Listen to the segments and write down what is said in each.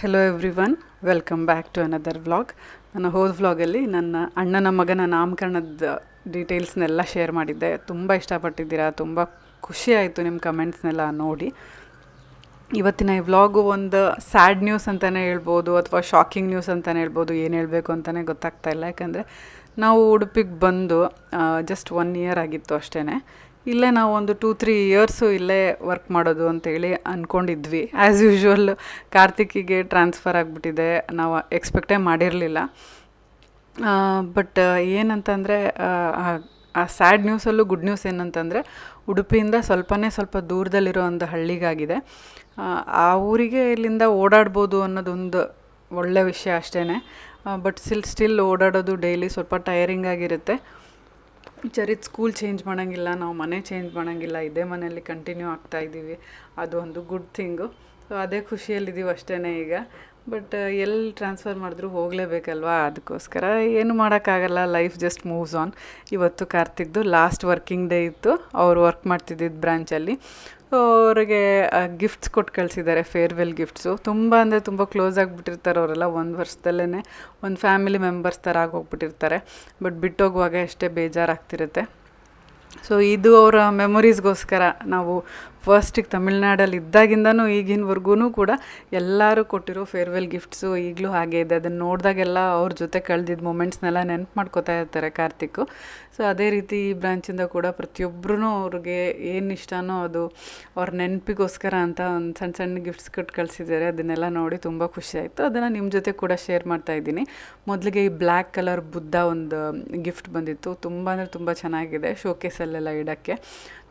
Hello everyone welcome back to another vlog ನನ್ನ ಹೋದ ವ್ಲಾಗಲ್ಲಿ ನನ್ನ ಅಣ್ಣನ ಮಗನ ನಾಮಕರಣದ ಡೀಟೇಲ್ಸ್ನೆಲ್ಲ ಶೇರ್ ಮಾಡಿದ್ದೆ. ತುಂಬ ಇಷ್ಟಪಟ್ಟಿದ್ದೀರಾ? ತುಂಬ ಖುಷಿ ಆಯಿತು ನಿಮ್ಮ ಕಮೆಂಟ್ಸ್ನೆಲ್ಲ ನೋಡಿ. ಇವತ್ತಿನ ಈ ವ್ಲಾಗು ಒಂದು ಸ್ಯಾಡ್ ನ್ಯೂಸ್ ಅಂತಲೇ ಹೇಳ್ಬೋದು, ಅಥವಾ ಶಾಕಿಂಗ್ ನ್ಯೂಸ್ ಅಂತಲೇ ಹೇಳ್ಬೋದು. ಏನು ಹೇಳಬೇಕು ಅಂತಲೇ ಗೊತ್ತಾಗ್ತಾ ಇಲ್ಲ. ಯಾಕಂದರೆ ನಾವು ಉಡುಪಿಗೆ ಬಂದು ಜಸ್ಟ್ ಒನ್ ಇಯರ್ ಆಗಿತ್ತು ಅಷ್ಟೇ ಇಲ್ಲೇ ನಾವು ಒಂದು ಟೂ ತ್ರೀ ಇಯರ್ಸು ಇಲ್ಲೇ ವರ್ಕ್ ಮಾಡೋದು ಅಂತೇಳಿ ಅಂದ್ಕೊಂಡಿದ್ವಿ ಆ್ಯಸ್ ಯೂಶ್ವಲ್ ಕಾರ್ತಿಕಿಗೆ ಟ್ರಾನ್ಸ್ಫರ್ ಆಗಿಬಿಟ್ಟಿದೆ. ನಾವು ಎಕ್ಸ್ಪೆಕ್ಟೇ ಮಾಡಿರಲಿಲ್ಲ. ಬಟ್ ಏನಂತಂದರೆ, ಆ ಸ್ಯಾಡ್ ನ್ಯೂಸಲ್ಲೂ ಗುಡ್ ನ್ಯೂಸ್ ಏನಂತಂದರೆ, ಉಡುಪಿಯಿಂದ ಸ್ವಲ್ಪನೇ ಸ್ವಲ್ಪ ದೂರದಲ್ಲಿರೋ ಒಂದು ಹಳ್ಳಿಗಾಗಿದೆ. ಆ ಊರಿಗೆ ಇಲ್ಲಿಂದ ಓಡಾಡ್ಬೋದು ಅನ್ನೋದೊಂದು ಒಳ್ಳೆ ವಿಷಯ ಅಷ್ಟೇ ಬಟ್ ಸ್ಟಿಲ್ ಸ್ಟಿಲ್ ಓಡಾಡೋದು ಡೈಲಿ ಸ್ವಲ್ಪ ಟಯರಿಂಗ್ ಆಗಿರುತ್ತೆ. ಚರಿತ್ ಸ್ಕೂಲ್ ಚೇಂಜ್ ಮಾಡೋಂಗಿಲ್ಲ, ನಾವು ಮನೆ ಚೇಂಜ್ ಮಾಡೋಂಗಿಲ್ಲ, ಇದೇ ಮನೆಯಲ್ಲಿ ಕಂಟಿನ್ಯೂ ಆಗ್ತಾ ಇದ್ದೀವಿ, ಅದು ಒಂದು ಗುಡ್ ಥಿಂಗು. ಸೊ ಅದೇ ಖುಷಿಯಲ್ಲಿದ್ದೀವಿ ಅಷ್ಟೇ ಈಗ. ಬಟ್ ಎಲ್ಲಿ ಟ್ರಾನ್ಸ್ಫರ್ ಮಾಡಿದ್ರು ಹೋಗಲೇಬೇಕಲ್ವಾ? ಅದಕ್ಕೋಸ್ಕರ ಏನು ಮಾಡೋಕ್ಕಾಗಲ್ಲ, ಲೈಫ್ ಜಸ್ಟ್ ಮೂವ್ಸ್ ಆನ್. ಇವತ್ತು ಕಾರ್ತಿಕ್ದು ಲಾಸ್ಟ್ ವರ್ಕಿಂಗ್ ಡೇ ಇತ್ತು. ಅವ್ರು ವರ್ಕ್ ಮಾಡ್ತಿದ್ದಿದ್ದು ಬ್ರ್ಯಾಂಚಲ್ಲಿ ಅವ್ರಿಗೆ ಗಿಫ್ಟ್ಸ್ ಕೊಟ್ಟು ಕಳಿಸಿದ್ದಾರೆ ಫೇರ್ವೆಲ್ ಗಿಫ್ಟ್ಸು ತುಂಬ ಅಂದರೆ ತುಂಬ ಕ್ಲೋಸ್ ಆಗಿಬಿಟ್ಟಿರ್ತಾರೆ ಅವರೆಲ್ಲ ಒಂದು ವರ್ಷದಲ್ಲೇ ಒಂದು ಫ್ಯಾಮಿಲಿ ಮೆಂಬರ್ಸ್ ಥರ ಆಗೋಗ್ಬಿಟ್ಟಿರ್ತಾರೆ. ಬಟ್ ಬಿಟ್ಟೋಗುವಾಗ ಎಷ್ಟೇ ಬೇಜಾರಾಗ್ತಿರುತ್ತೆ. ಸೊ ಇದು ಅವರ ಮೆಮೊರೀಸ್ಗೋಸ್ಕರ ನಾವು ಫಸ್ಟಿಗೆ ತಮಿಳ್ನಾಡಲ್ಲಿ ಇದ್ದಾಗಿಂದನೂ ಈಗಿನವರೆಗೂ ಕೂಡ ಎಲ್ಲರೂ ಕೊಟ್ಟಿರೋ ಫೇರ್ವೆಲ್ ಗಿಫ್ಟ್ಸು ಈಗಲೂ ಹಾಗೆ ಇದೆ. ಅದನ್ನು ನೋಡಿದಾಗೆಲ್ಲ ಅವ್ರ ಜೊತೆ ಕಳೆದಿದ್ದ ಮೂಮೆಂಟ್ಸ್ನೆಲ್ಲ ನೆನಪು ಮಾಡ್ಕೋತಾ ಇರ್ತಾರೆ ಕಾರ್ತಿಕ್ ಸೊ ಅದೇ ರೀತಿ ಈ ಬ್ರಾಂಚಿಂದ ಕೂಡ ಪ್ರತಿಯೊಬ್ಬರೂ ಅವ್ರಿಗೆ ಏನು ಇಷ್ಟನೋ ಅದು ಅವ್ರ ನೆನಪಿಗೋಸ್ಕರ ಅಂತ ಒಂದು ಸಣ್ಣ ಸಣ್ಣ ಗಿಫ್ಟ್ಸ್ ಕೊಟ್ಟು ಕಳಿಸಿದ್ದಾರೆ. ಅದನ್ನೆಲ್ಲ ನೋಡಿ ತುಂಬ ಖುಷಿ ಆಯಿತು. ಅದನ್ನು ನಿಮ್ಮ ಜೊತೆ ಕೂಡ ಶೇರ್ ಮಾಡ್ತಾ ಇದ್ದೀನಿ. ಮೊದಲಿಗೆ ಈ ಬ್ಲ್ಯಾಕ್ ಕಲರ್ ಬುದ್ಧ ಒಂದು ಗಿಫ್ಟ್ ಬಂದಿತ್ತು. ತುಂಬ ಅಂದರೆ ತುಂಬ ಚೆನ್ನಾಗಿದೆ ಶೋಕೇಸಲ್ಲೆಲ್ಲ ಇಡೋಕ್ಕೆ.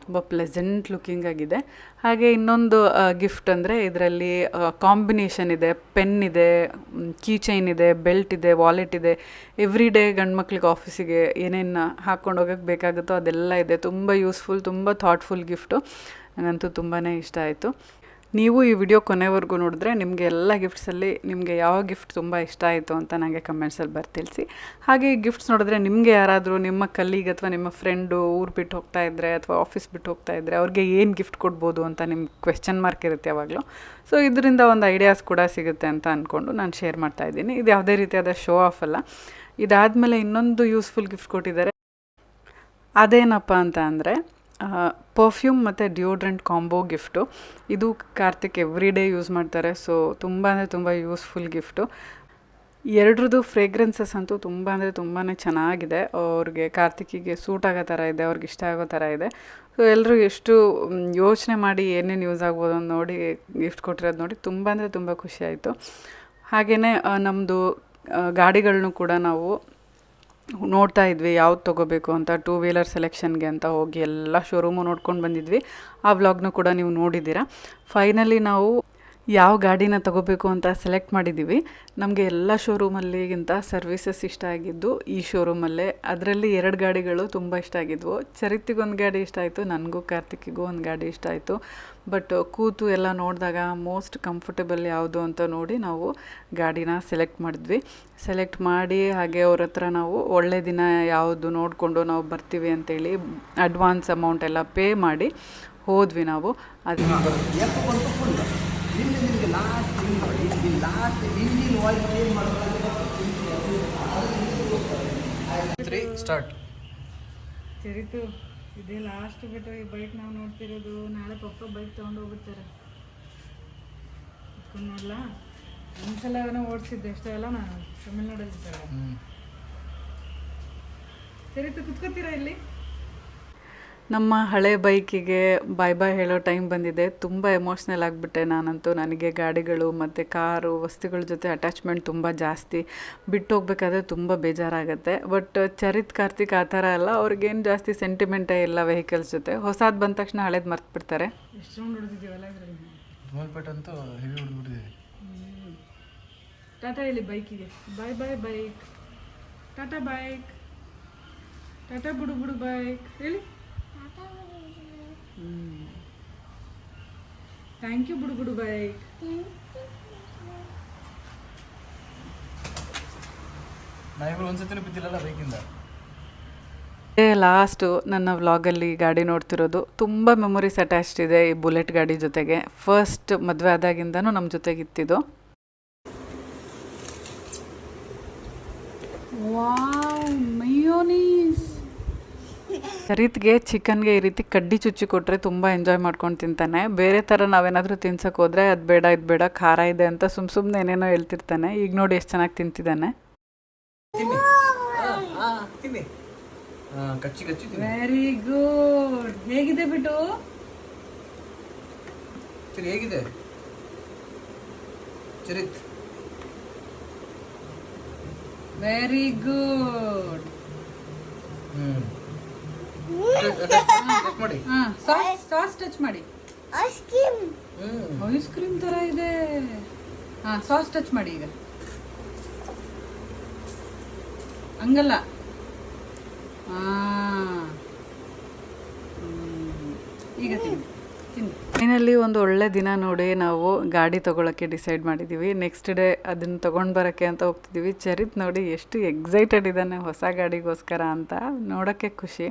ತುಂಬ ಪ್ಲೆಸೆಂಟ್ ಲುಕ್ಕಿಂಗ್ ಆಗಿದೆ. ಹಾಗೆ ಇನ್ನೊಂದು ಗಿಫ್ಟ್ ಅಂದರೆ ಇದರಲ್ಲಿ ಕಾಂಬಿನೇಷನ್ ಇದೆ. ಪೆನ್ ಇದೆ ಕೀ ಚೈನ್ ಇದೆ ಬೆಲ್ಟ್ ಇದೆ ವಾಲೆಟ್ ಇದೆ. ಎವ್ರಿ ಡೇ ಗಂಡು ಮಕ್ಳಿಗೆ ಆಫೀಸಿಗೆ ಏನೇನು ಹಾಕ್ಕೊಂಡು ಹೋಗೋಕ್ಕೆ ಬೇಕಾಗುತ್ತೋ ಅದೆಲ್ಲ ಇದೆ. ತುಂಬ ಯೂಸ್ಫುಲ್ ತುಂಬ ಥಾಟ್ಫುಲ್ ಗಿಫ್ಟು ನನಗಂತೂ ತುಂಬಾ ಇಷ್ಟ ಆಯಿತು. ನೀವು ಈ ವಿಡಿಯೋ ಕೊನೆವರೆಗೂ ನೋಡಿದ್ರೆ ನಿಮಗೆ ಎಲ್ಲ ಗಿಫ್ಟ್ಸಲ್ಲಿ ನಿಮಗೆ ಯಾವ ಗಿಫ್ಟ್ ತುಂಬ ಇಷ್ಟ ಆಯಿತು ಅಂತ ನನಗೆ ಕಮೆಂಟ್ಸಲ್ಲಿ ಬರ್ತಿಳಿಸಿ. ಹಾಗೆ ಈ ಗಿಫ್ಟ್ಸ್ ನೋಡಿದ್ರೆ ನಿಮಗೆ ಯಾರಾದರೂ ನಿಮ್ಮ ಕಲ್ಲಿಗೆ ಅಥವಾ ನಿಮ್ಮ ಫ್ರೆಂಡು ಊರು ಬಿಟ್ಟು ಹೋಗ್ತಾ ಇದ್ದರೆ ಅಥವಾ ಆಫೀಸ್ ಬಿಟ್ಟು ಹೋಗ್ತಾ ಇದ್ದರೆ ಅವ್ರಿಗೆ ಏನು ಗಿಫ್ಟ್ ಕೊಡ್ಬೋದು ಅಂತ ನಿಮ್ಗೆ ಕ್ವೆಶ್ಚನ್ ಮಾರ್ಕ್ ಇರುತ್ತೆ ಯಾವಾಗಲೂ. ಸೊ ಇದರಿಂದ ಒಂದು ಐಡಿಯಾಸ್ ಕೂಡ ಸಿಗುತ್ತೆ ಅಂತ ಅಂದ್ಕೊಂಡು ನಾನು ಶೇರ್ ಮಾಡ್ತಾ ಇದ್ದೀನಿ. ಇದು ಯಾವುದೇ ರೀತಿಯಾದ ಶೋ ಆಫ್ ಅಲ್ಲ. ಇದಾದಮೇಲೆ ಇನ್ನೊಂದು ಯೂಸ್ಫುಲ್ ಗಿಫ್ಟ್ ಕೊಟ್ಟಿದ್ದಾರೆ. ಅದೇನಪ್ಪ ಅಂತ ಅಂದರೆ ಪರ್ಫ್ಯೂಮ್ ಮತ್ತು ಡಿಯೋಡ್ರೆಂಟ್ ಕಾಂಬೋ ಗಿಫ್ಟು ಇದು ಕಾರ್ತಿಕ್ ಎವ್ರಿ ಡೇ ಯೂಸ್ ಮಾಡ್ತಾರೆ ಸೊ ತುಂಬ ಅಂದರೆ ತುಂಬ ಯೂಸ್ಫುಲ್ ಗಿಫ್ಟು ಎರಡ್ರದ್ದು ಫ್ರೇಗ್ರೆನ್ಸಸ್ ಅಂತೂ ತುಂಬ ಅಂದರೆ ತುಂಬಾ ಚೆನ್ನಾಗಿದೆ. ಅವ್ರಿಗೆ ಕಾರ್ತಿಕಿಗೆ ಸೂಟ್ ಆಗೋ ಥರ ಇದೆ, ಅವ್ರಿಗೆ ಇಷ್ಟ ಆಗೋ ಥರ ಇದೆ. ಸೊ ಎಲ್ಲರೂ ಎಷ್ಟು ಯೋಚನೆ ಮಾಡಿ ಏನೇನು ಯೂಸ್ ಆಗ್ಬೋದು ಅಂತ ನೋಡಿ ಗಿಫ್ಟ್ ಕೊಟ್ಟಿರೋದು ನೋಡಿ ತುಂಬ ಅಂದರೆ ತುಂಬ ಖುಷಿಯಾಯಿತು ಹಾಗೆಯೇ ನಮ್ಮದು ಗಾಡಿಗಳನ್ನೂ ಕೂಡ ನಾವು ನೋಡ್ತಾ ಇದ್ವಿ, ಯಾವ್ದು ತೊಗೋಬೇಕು ಅಂತ ಟೂ ವೀಲರ್ ಸೆಲೆಕ್ಷನ್ಗೆ ಅಂತ ಹೋಗಿ ಎಲ್ಲ ಶೋರೂಮು ನೋಡ್ಕೊಂಡು ಬಂದಿದ್ವಿ. ಆ ವ್ಲಾಗ್ನೂ ಕೂಡ ನೀವು ನೋಡಿದ್ದೀರಾ. ಫೈನಲಿ ನಾವು ಯಾವ ಗಾಡಿನ ತಗೋಬೇಕು ಅಂತ ಸೆಲೆಕ್ಟ್ ಮಾಡಿದ್ದೀವಿ ನಮಗೆ ಎಲ್ಲ ಶೋರೂಮಲ್ಲಿಗಿಂತ ಸರ್ವಿಸಸ್ ಇಷ್ಟ ಆಗಿದ್ದು ಈ ಶೋರೂಮಲ್ಲೇ ಅದರಲ್ಲಿ ಎರಡು ಗಾಡಿಗಳು ತುಂಬ ಇಷ್ಟ ಆಗಿದ್ವು. ಚರಿತಿಗೊಂದು ಗಾಡಿ ಇಷ್ಟ ಆಯಿತು, ನನಗೂ ಕಾರ್ತಿಕಿಗೂ ಒಂದು ಗಾಡಿ ಇಷ್ಟ ಆಯಿತು. ಬಟ್ ಕೂತು ಎಲ್ಲ ನೋಡಿದಾಗ ಮೋಸ್ಟ್ ಕಂಫರ್ಟಬಲ್ ಯಾವುದು ಅಂತ ನೋಡಿ ನಾವು ಗಾಡಿನ ಸೆಲೆಕ್ಟ್ ಮಾಡಿದ್ವಿ. ಸೆಲೆಕ್ಟ್ ಮಾಡಿ ಹಾಗೆ ಅವ್ರ ಹತ್ರ ನಾವು ಒಳ್ಳೆ ದಿನ ಯಾವುದು ನೋಡಿಕೊಂಡು ನಾವು ಬರ್ತೀವಿ ಅಂತೇಳಿ ಅಡ್ವಾನ್ಸ್ ಅಮೌಂಟ್ ಎಲ್ಲ ಪೇ ಮಾಡಿ ಹೋದ್ವಿ ನಾವು. ಅದು ನಿಮಗೆ ಲಾಸ್ಟ್ ಹಿಂಗೆ ನೋಡಿ ಇಲ್ಲಿ last engine oil change three start. ಚರಿತು ಇದೇ ಲಾಸ್ಟ್ ಬಿಟ್ಟು ಈ ಬೈಕ್ ನಾವು ನೋಡ್ತಿರೋದು ನಾಳೆ ಪಪ್ಪ ಬೈಕ್ ತೊಗೊಂಡು ಹೋಗ್ಬಿಡ್ತಾರೆ. ಇದನ್ನೆಲ್ಲ ಒಂದ್ಸಲ ಏನೋ ಓಡಿಸಿದ್ದೆ ಅಷ್ಟೇ ಅಲ್ಲ ನಾನು ತಮಿಳ್ನಾಡಲ್ಲಿದ್ದಾಗ ಚರಿತು ಕುತ್ಕೋತೀರಾ ಇಲ್ಲಿ? ನಮ್ಮ ಹಳೆ ಬೈಕಿಗೆ ಬಾಯ್ ಬಾಯ್ ಹೇಳೋ ಟೈಮ್ ಬಂದಿದೆ. ತುಂಬ ಎಮೋಷ್ನಲ್ ಆಗಿಬಿಟ್ಟೆ ನಾನಂತೂ. ನನಗೆ ಗಾಡಿಗಳು ಮತ್ತು ಕಾರು ವಸ್ತುಗಳ ಜೊತೆ ಅಟ್ಯಾಚ್ಮೆಂಟ್ ತುಂಬ ಜಾಸ್ತಿ. ಬಿಟ್ಟು ಹೋಗ್ಬೇಕಾದ್ರೆ ತುಂಬ ಬೇಜಾರಾಗುತ್ತೆ. ಬಟ್ ಚರಿತ್ ಕಾರ್ತಿಕ್ ಆ ಥರ ಅಲ್ಲ. ಅವ್ರಿಗೇನು ಜಾಸ್ತಿ ಸೆಂಟಿಮೆಂಟೇ ಇಲ್ಲ ವೆಹಿಕಲ್ಸ್ ಜೊತೆ. ಹೊಸದು ಬಂದ ತಕ್ಷಣ ಹಳೇದು ಮರ್ತು ಬಿಡ್ತಾರೆ ಎಷ್ಟು ರೌಂಡ್ ಹೊಡೆದಿದ್ದೀವಲ್ಲ ಅಂತೂ ಹೆವಿ ಹೊಡೆದ್ಬಿಟ್ಟಿದೆ. ಟಾಟಾ ಹೇಳಿ ಬೈಕಿಗೆ? Bye bye bike tata bike tata ಬುಡು ಬುಡು ಬೈಕ್ ಹೇಳಿ ಥ್ಯಾಂಕ್ ಯು ಬುಡುಗುಡು ಬೈಕ್ ನಾಯಿಗಳು ಒಂದ್ಸತಿನೂ ಲಾಸ್ಟು ನನ್ನ ವ್ಲಾಗಲ್ಲಿ ಗಾಡಿ ನೋಡ್ತಿರೋದು. ತುಂಬ ಮೆಮೊರೀಸ್ ಅಟ್ಯಾಚ್ಡ್ ಇದೆ ಈ ಬುಲೆಟ್ ಗಾಡಿ ಜೊತೆಗೆ. ಫಸ್ಟ್ ಮದುವೆ ಆದಾಗಿಂದನೂ ನಮ್ಮ ಜೊತೆಗೆ ಇತ್ತಿದ್ದು ವಾವ್ ಮಯೋನೀಸ್ ಚರಿತ್ಗೆ ಚಿಕನ್ಗೆ ಈ ರೀತಿ ಕಡ್ಡಿ ಚುಚ್ಚಿ ಕೊಟ್ಟರೆ ತುಂಬ ಎಂಜಾಯ್ ಮಾಡ್ಕೊಂಡು ತಿಂತಾನೆ. ಬೇರೆ ಥರ ನಾವೇನಾದರೂ ತಿನ್ಸಕ್ಕೆ ಹೋದರೆ ಅದು ಬೇಡ ಇದು ಬೇಡ ಖಾರ ಇದೆ ಅಂತ ಸುಮ್ಮ ಸುಮ್ಮನೆ ಏನೇನೋ ಹೇಳ್ತಿರ್ತಾನೆ. ಈಗ ನೋಡಿ ಎಷ್ಟು ಚೆನ್ನಾಗಿ ತಿಂತಿದ್ದಾನೆ. ವೆರಿ ಗುಡ್ ಹೇಗಿದೆ ಬಿಟ್ಟು ಹೇಗಿದೆ? ಚರಿತ್. ವೆರಿ ಗುಡ್ ಹ್ಞೂ ಮಾಡಿ ಹಾಂ ಸಾಸ್ ಸಾಸ್ ಟಚ್ ಮಾಡಿ. ಹ್ಞೂ ಐಸ್ ಕ್ರೀಮ್ ತರ ಇದೆ. ಹಾ ಸಾಸ್ ಟಚ್ ಮಾಡಿ ಈಗ. ಹಂಗಲ್ಲ. ಹಾಂ. ಈಗ ತಿನ್ನಿ ಒಂದು ಒಳ್ಳೆ ದಿನ ನೋಡಿ ನಾವು ಗಾಡಿ ತೊಗೊಳಕ್ಕೆ ಡಿಸೈಡ್ ಮಾಡಿದ್ದೀವಿ ನೆಕ್ಸ್ಟ್ ಡೇ ಅದನ್ನು ತೊಗೊಂಡು ಬರೋಕ್ಕೆ ಅಂತ ಹೋಗ್ತಿದ್ದೀವಿ ಚರಿತ್ ನೋಡಿ ಎಷ್ಟು ಎಕ್ಸೈಟೆಡ್ ಇದ್ದಾನೆ ಹೊಸ ಗಾಡಿಗೋಸ್ಕರ ಅಂತ. ನೋಡೋಕ್ಕೆ ಖುಷಿ.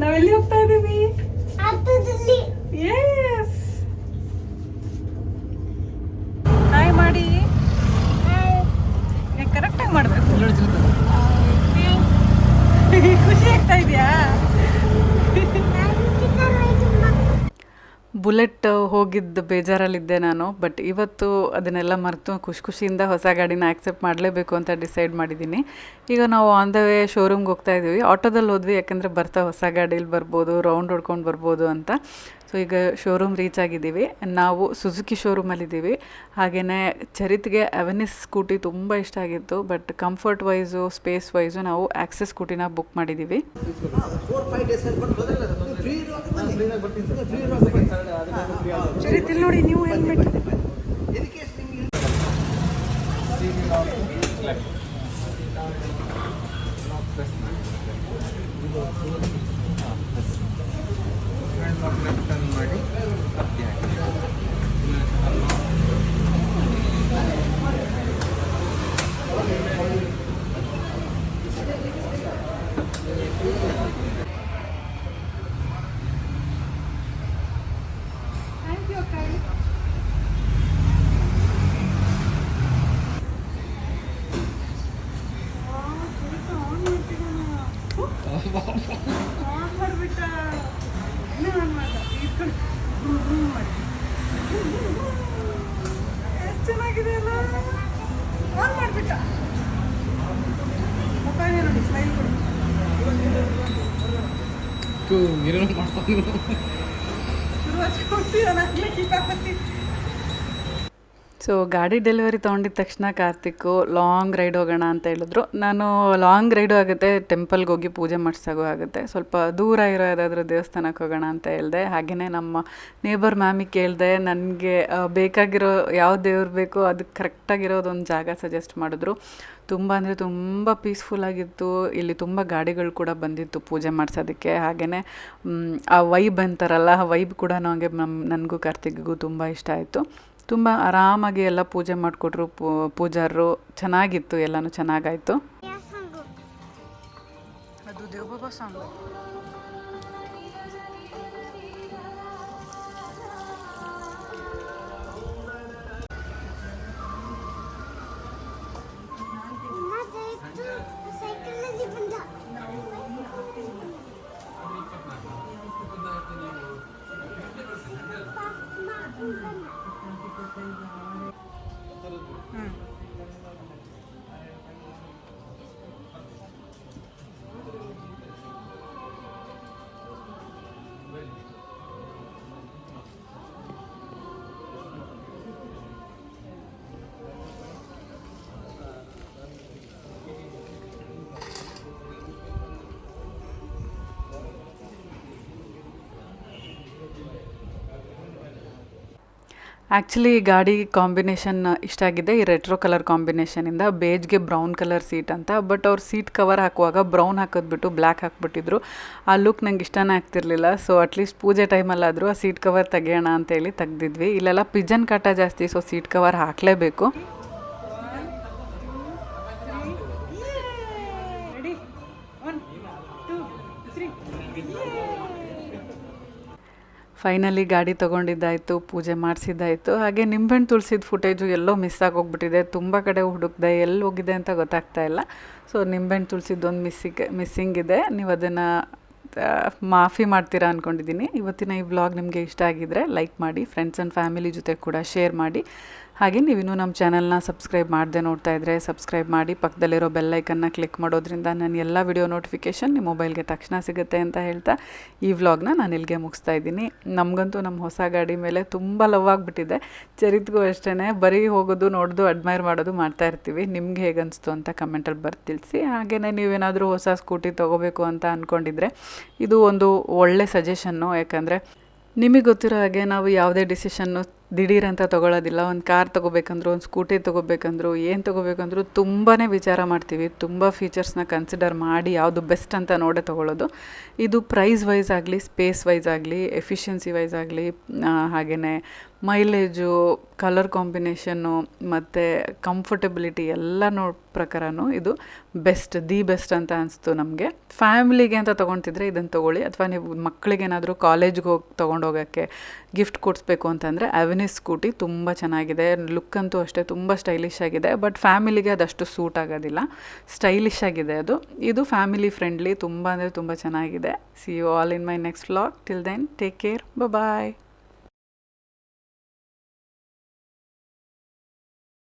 ನಾವೆಲ್ಲಿ ಹೋಗ್ತಾ ಇದೀವಿ. ಹಾಯ್ ಮಾಡಿ ಕರೆಕ್ಟಾಗಿ ಮಾಡಬೇಕು. ಖುಷಿ ಆಗ್ತಾ ಇದೆಯಾ? ಬುಲೆಟ್ ಹೋಗಿದ್ದ ಬೇಜಾರಲ್ಲಿದ್ದೆ ನಾನು ಬಟ್ ಇವತ್ತು ಅದನ್ನೆಲ್ಲ ಮರೆತು ಖುಷಿ ಖುಷಿಯಿಂದ ಹೊಸ ಗಾಡಿನ ಆಕ್ಸೆಪ್ಟ್ ಮಾಡಲೇಬೇಕು ಅಂತ ಡಿಸೈಡ್ ಮಾಡಿದ್ದೀನಿ. ಈಗ ನಾವು ಆನ್ ದ ವೇ ಶೋರೂಮ್ಗೆ ಹೋಗ್ತಾ ಇದ್ದೀವಿ ಆಟೋದಲ್ಲಿ ಹೋದ್ವಿ, ಯಾಕೆಂದರೆ ಬರ್ತಾ ಹೊಸ ಗಾಡೀಲಿ ಬರ್ಬೋದು ರೌಂಡ್ ಹೊಡ್ಕೊಂಡು ಬರ್ಬೋದು ಅಂತ. ಸೊ ಈಗ ಶೋರೂಮ್ ರೀಚ್ ಆಗಿದ್ದೀವಿ. ನಾವು ಸುಜುಕಿ ಶೋರೂಮಲ್ಲಿದ್ದೀವಿ ಹಾಗೆಯೇ ಚರಿತ್ಗೆ ಅವೆನಿಸ್ ಸ್ಕೂಟಿ ತುಂಬ ಇಷ್ಟ ಆಗಿತ್ತು. But comfort wise space wise ನಾವು ಆಕ್ಸೆಸ್ ಸ್ಕೂಟಿನ ಬುಕ್ ಮಾಡಿದ್ದೀವಿ. ನೋಡಿ ನೀವು ಹೆಲ್ಮೆಟ್ ಎದಕ್ಕೆ ನಿಮಗೆ ಮಾಡಿ ಚೆನ್ನಾಗಿದೆ ಅಲ್ಲ ಆನ್ ಮಾಡ್ಬಿಟ್ಟ ಮುಖ ನೋಡಿ ಸ್ಮೈಲ್ ಕೊಡು ಏನೇನೋ ಮಾಡ್ಕೊಂಡು. ಶುರು ಹಚ್ಕೊಡ್ತೀವಿ ಸೊ ಗಾಡಿ ಡೆಲಿವರಿ ತೊಗೊಂಡಿದ್ದ ತಕ್ಷಣ ಕಾರ್ತಿಕ್ಕು ಲಾಂಗ್ ರೈಡ್ ಹೋಗೋಣ ಅಂತ ಹೇಳಿದ್ರು. ನಾನು ಲಾಂಗ್ ರೈಡು ಆಗುತ್ತೆ ಟೆಂಪಲ್ಗೆ ಹೋಗಿ ಪೂಜೆ ಮಾಡಿಸಾಗೂ ಆಗುತ್ತೆ. ಸ್ವಲ್ಪ ದೂರ ಇರೋ ಯಾವುದಾದ್ರೂ ದೇವಸ್ಥಾನಕ್ಕೆ ಹೋಗೋಣ ಅಂತ ಹೇಳಿದೆ. ಹಾಗೆಯೇ ನಮ್ಮ ನೇಬರ್ ಮ್ಯಾಮಿಗೆ ಕೇಳಿದೆ, ನನಗೆ ಬೇಕಾಗಿರೋ ಯಾವ ದೇವ್ರು ಬೇಕೋ ಅದಕ್ಕೆ ಕರೆಕ್ಟಾಗಿರೋದೊಂದು ಜಾಗ ಸಜೆಸ್ಟ್ ಮಾಡಿದ್ರು. ತುಂಬ ಅಂದರೆ ತುಂಬ ಪೀಸ್ಫುಲ್ಲಾಗಿತ್ತು ಇಲ್ಲಿ ತುಂಬ ಗಾಡಿಗಳು ಕೂಡ ಬಂದಿತ್ತು ಪೂಜೆ ಮಾಡಿಸೋದಕ್ಕೆ. ಹಾಗೆಯೇ ಆ ವೈಬ್ ಅಂತಾರಲ್ಲ, ಆ ವೈಬ್ ಕೂಡ ನನಗೆ ನಮ್ಮ ನನಗೂ ಕಾರ್ತಿಕ್ಗೂ ತುಂಬ ಇಷ್ಟ ಆಯಿತು. ತುಂಬ ಆರಾಮಾಗಿ ಎಲ್ಲ ಪೂಜೆ ಮಾಡಿಕೊಟ್ರು ಪೂಜಾರರು. ಚೆನ್ನಾಗಿತ್ತು ಎಲ್ಲನೂ ಚೆನ್ನಾಗಾಯಿತು. ಅದು ದೇವಬಾಬಾ ಸಾಂಗ್ ಆ್ಯಕ್ಚುಲಿ ಗಾಡಿ ಕಾಂಬಿನೇಷನ್ ಇಷ್ಟ ಆಗಿದೆ. ಈ ರೆಟ್ರೋ ಕಲರ್ ಕಾಂಬಿನೇಷನಿಂದ ಬೇಜ್ಗೆ ಬ್ರೌನ್ ಕಲರ್ ಸೀಟ್ ಅಂತ. ಬಟ್ ಅವ್ರು ಸೀಟ್ ಕವರ್ ಹಾಕುವಾಗ ಬ್ರೌನ್ ಹಾಕೋದ್ಬಿಟ್ಟು ಬ್ಲ್ಯಾಕ್ ಹಾಕ್ಬಿಟ್ಟಿದ್ರು. ಆ ಲುಕ್ ನಂಗೆ ಇಷ್ಟನೇ ಆಗ್ತಿರ್ಲಿಲ್ಲ. ಸೊ ಅಟ್ಲೀಸ್ಟ್ ಪೂಜೆ ಟೈಮಲ್ಲಾದರೂ ಆ ಸೀಟ್ ಕವರ್ ತೆಗೆಯೋಣ ಅಂತೇಳಿ ತೆಗ್ದಿದ್ವಿ. ಇಲ್ಲೆಲ್ಲ ಪಿಜನ್ ಕಾಟ ಜಾಸ್ತಿ ಸೊ ಸೀಟ್ ಕವರ್ ಹಾಕಲೇಬೇಕು. ಫೈನಲಿ ಗಾಡಿ ತೊಗೊಂಡಿದ್ದಾಯಿತು, ಪೂಜೆ ಮಾಡಿಸಿದ್ದಾಯಿತು. ಹಾಗೆ ನಿಂಬೆಹಣ್ಣು ತುಳಸಿದ ಫುಟೇಜು ಎಲ್ಲೋ ಮಿಸ್ ಆಗೋಗ್ಬಿಟ್ಟಿದೆ. ತುಂಬ ಕಡೆ ಹುಡುಕ್ದೆ, ಎಲ್ಲಿ ಹೋಗಿದೆ ಅಂತ ಗೊತ್ತಾಗ್ತಾ ಇಲ್ಲ. ಸೊ ನಿಂಬೆಹಣ್ಣು ತುಳಸಿದ್ದೊಂದು ಮಿಸ್ಸಿಗೆ ಮಿಸ್ಸಿಂಗ್ ಇದೆ. ನೀವು ಅದನ್ನು ಮಾಫಿ ಮಾಡ್ತೀರಾ ಅಂದ್ಕೊಂಡಿದ್ದೀನಿ ಇವತ್ತಿನ ಈ ವ್ಲಾಗ್ ನಿಮಗೆ ಇಷ್ಟ ಆಗಿದ್ದರೆ ಲೈಕ್ ಮಾಡಿ ಫ್ರೆಂಡ್ಸ್ ಆ್ಯಂಡ್ ಫ್ಯಾಮಿಲಿ ಜೊತೆ ಕೂಡ ಶೇರ್ ಮಾಡಿ. ಹಾಗೆ ನೀವಿನ್ನೂ ನಮ್ಮ ಚಾನಲ್ನ ಸಬ್ಸ್ಕ್ರೈಬ್ ಮಾಡದೆ ನೋಡ್ತಾ ಇದ್ದರೆ ಸಬ್ಸ್ಕ್ರೈಬ್ ಮಾಡಿ ಪಕ್ಕದಲ್ಲಿರೋ ಬೆಲ್ಲೈಕನ್ನ ಕ್ಲಿಕ್ ಮಾಡೋದ್ರಿಂದ ನನ್ನ ಎಲ್ಲ ವಿಡಿಯೋ ನೋಟಿಫಿಕೇಷನ್ ನಿಮ್ಮ ಮೊಬೈಲ್ಗೆ ತಕ್ಷಣ ಸಿಗುತ್ತೆ ಅಂತ ಹೇಳ್ತಾ ಈ ವ್ಲಾಗ್ನ ನಾನು ಇಲ್ಲಿಗೆ ಮುಗಿಸ್ತಾ ಇದ್ದೀನಿ. ನಮಗಂತೂ ನಮ್ಮ ಹೊಸ ಗಾಡಿ ಮೇಲೆ ತುಂಬ ಲವ್ ಆಗಿಬಿಟ್ಟಿದೆ. ಚರಿತ್ಗೂ ಅಷ್ಟೇ ಬರೀ ಹೋಗೋದು, ನೋಡೋದು ಅಡ್ಮೈರ್ ಮಾಡೋದು ಮಾಡ್ತಾ ಇರ್ತೀವಿ. ನಿಮ್ಗೆ ಹೇಗೆ ಅನಿಸ್ತು ಅಂತ ಕಮೆಂಟಲ್ಲಿ ಬರ್ದು ತಿಳಿಸಿ. ಹಾಗೆಯೇ ನೀವೇನಾದರೂ ಹೊಸ ಸ್ಕೂಟಿ ತೊಗೋಬೇಕು ಅಂತ ಅಂದ್ಕೊಂಡಿದ್ರೆ ಇದು ಒಂದು ಒಳ್ಳೆ ಸಜೆಷನ್ನು ಯಾಕಂದರೆ ನಿಮಗೆ ಗೊತ್ತಿರೋ ಹಾಗೆ ನಾವು ಯಾವುದೇ ಡಿಸಿಷನ್ನು ದಿಢೀರ್ ಅಂತ ತೊಗೊಳೋದಿಲ್ಲ, ಒಂದು ಕಾರ್ ತೊಗೋಬೇಕಂದ್ರು, ಒಂದು ಸ್ಕೂಟಿ ತೊಗೋಬೇಕಂದ್ರು, ಏನು ತೊಗೋಬೇಕಂದ್ರು ತುಂಬಾ ವಿಚಾರ ಮಾಡ್ತೀವಿ. ತುಂಬ ಫೀಚರ್ಸ್ನ ಕನ್ಸಿಡರ್ ಮಾಡಿ ಯಾವುದು ಬೆಸ್ಟ್ ಅಂತ ನೋಡೇ ತೊಗೊಳ್ಳೋದು ಇದು ಪ್ರೈಸ್ ವೈಸ್ ಆಗಲಿ ಸ್ಪೇಸ್ ವೈಸ್ ಆಗಲಿ ಎಫಿಷಿಯನ್ಸಿ ವೈಸ್ ಆಗಲಿ ಹಾಗೆಯೇ ಮೈಲೇಜು ಕಲರ್ ಕಾಂಬಿನೇಷನ್ನು ಮತ್ತು ಕಂಫರ್ಟಬಿಲಿಟಿ ಎಲ್ಲ ನೋಡ ಪ್ರಕಾರನೂ ಇದು ಬೆಸ್ಟ್ ದಿ ಬೆಸ್ಟ್ ಅಂತ ಅನಿಸ್ತು ನಮಗೆ. ಫ್ಯಾಮಿಲಿಗೆ ಅಂತ ತೊಗೊಳ್ತಿದ್ರೆ ಇದನ್ನು ತೊಗೊಳ್ಳಿ. ಅಥವಾ ನೀವು ಮಕ್ಕಳಿಗೇನಾದರೂ ಕಾಲೇಜ್ಗೆ ಹೋಗಿ ತೊಗೊಂಡೋಗೋಕ್ಕೆ ಗಿಫ್ಟ್ ಕೊಡಿಸ್ಬೇಕು ಅಂತಂದರೆ ಅವೆನಿಸ್ ಸ್ಕೂಟಿ ತುಂಬ ಚೆನ್ನಾಗಿದೆ. ಲುಕ್ ಅಂತೂ ಅಷ್ಟೇ ತುಂಬ ಸ್ಟೈಲಿಶ್ ಆಗಿದೆ. ಬಟ್ ಫ್ಯಾಮಿಲಿಗೆ ಅದಷ್ಟು ಸೂಟ್ ಆಗೋದಿಲ್ಲ. ಸ್ಟೈಲಿಶ್ ಆಗಿದೆ ಅದು. ಇದು ಫ್ಯಾಮಿಲಿ ಫ್ರೆಂಡ್ಲಿ ತುಂಬ ಅಂದರೆ ತುಂಬ ಚೆನ್ನಾಗಿದೆ. See you all in my next vlog till then take care bye